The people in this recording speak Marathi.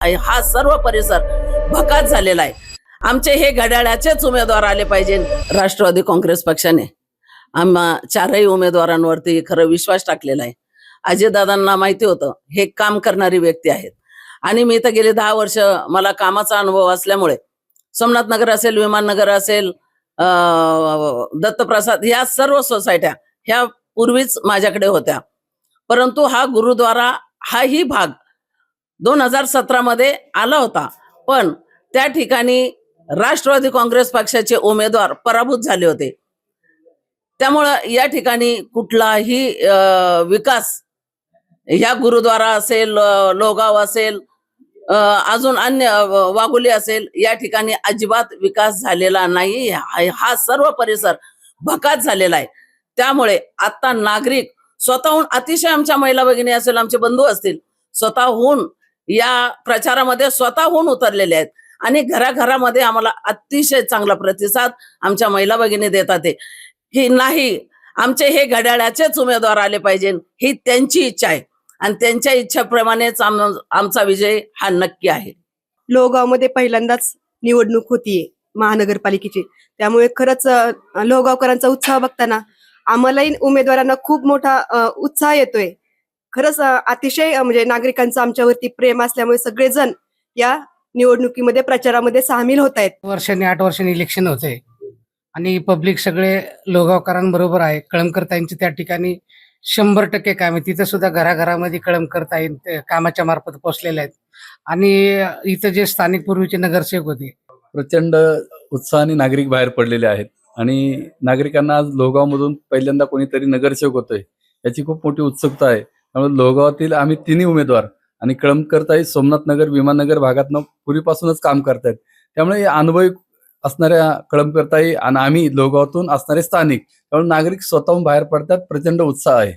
हा सर्व परिसर भकास झालेला आहे. आमचे हे घड्याळाचेच उमेदवार आले पाहिजे राष्ट्रवादी काँग्रेस पक्षाने. आम्हा चारही उमेदवारांवरती खरं विश्वास टाकलेला आहे. अजितदादांना माहिती होतं हे काम करणारी व्यक्ती आहेत. आणि मी तर गेले दहा वर्ष मला कामाचा अनुभव असल्यामुळे सोमनाथ नगर असेल विमाननगर असेल दत्तप्रसाद ह्या सर्व सोसायट्या ह्या पूर्वीच माझ्याकडे होत्या. परंतु हा गुरुद्वारा हाही भाग दोन हजार सतरामध्ये आला होता. पण त्या ठिकाणी राष्ट्रवादी काँग्रेस पक्षाचे उमेदवार पराभूत झाले होते. त्यामुळं या ठिकाणी कुठलाही विकास ह्या गुरुद्वारा असेल लोगाव असेल अजून अन्य अं, वाघोली असेल या ठिकाणी अजिबात विकास झालेला नाही. हा हा सर्व परिसर भकास झालेला आहे. त्यामुळे आता नागरिक स्वतःहून अतिशय आमच्या महिला भगिनी असेल आमचे बंधू असतील स्वतःहून या प्रचारामध्ये स्वतःहून उतरलेले आहेत. आणि घराघरामध्ये आम्हाला अतिशय चांगला प्रतिसाद आमच्या महिला भगिनी देतात आहे की नाही आमचे हे घड्याळाचेच उमेदवार आले पाहिजे ही त्यांची इच्छा आहे. आणि त्यांच्या इच्छेप्रमाणेच आम- आमचा विजय हा नक्की आहे. लोहगावमध्ये पहिल्यांदाच निवडणूक होतीये महानगरपालिकेची. त्यामुळे खरंच लोहगावकरांचा उत्साह बघताना आम्हालाही उमेदवारांना खूप मोठा उत्साह येतोय. खरंच अतिशय म्हणजे नागरिकांचं आमच्यावरती प्रेम असल्यामुळे सगळेजण या निवडणुकीमध्ये प्रचारामध्ये सामील होत आहेत. वर्षांनी आठ वर्षांनी इलेक्शन होते. आणि पब्लिक सगळे लोगावकरांबरोबर आहे. कळमकर ताईंची त्या ठिकाणी शंभर टक्के काम आहे तिथं सुद्धा घराघरामध्ये कळमकर ताई ते कामाच्या मार्फत पोहोचलेले आहेत. आणि इथं जे स्थानिक पूर्वीचे नगरसेवक होते. प्रचंड उत्साहाने नागरिक बाहेर पडलेले आहेत. आणि नागरिकांना आज लोहगावमधून पहिल्यांदा कोणीतरी नगरसेवक होतोय. याची खूप मोठी उत्सुकता आहे. त्यामुळे लोहगावातील आम्ही तिन्ही उमेदवार आणि कळमकरताई सोमनाथ नगर विमाननगर भागातनं पूर्वीपासूनच काम करतायत. त्यामुळे अनुभवी असणाऱ्या कळमकरताई आणि आम्ही लोहगावातून असणारे स्थानिक त्यामुळे नागरिक स्वतःहून बाहेर पडतात प्रचंड उत्साह आहे.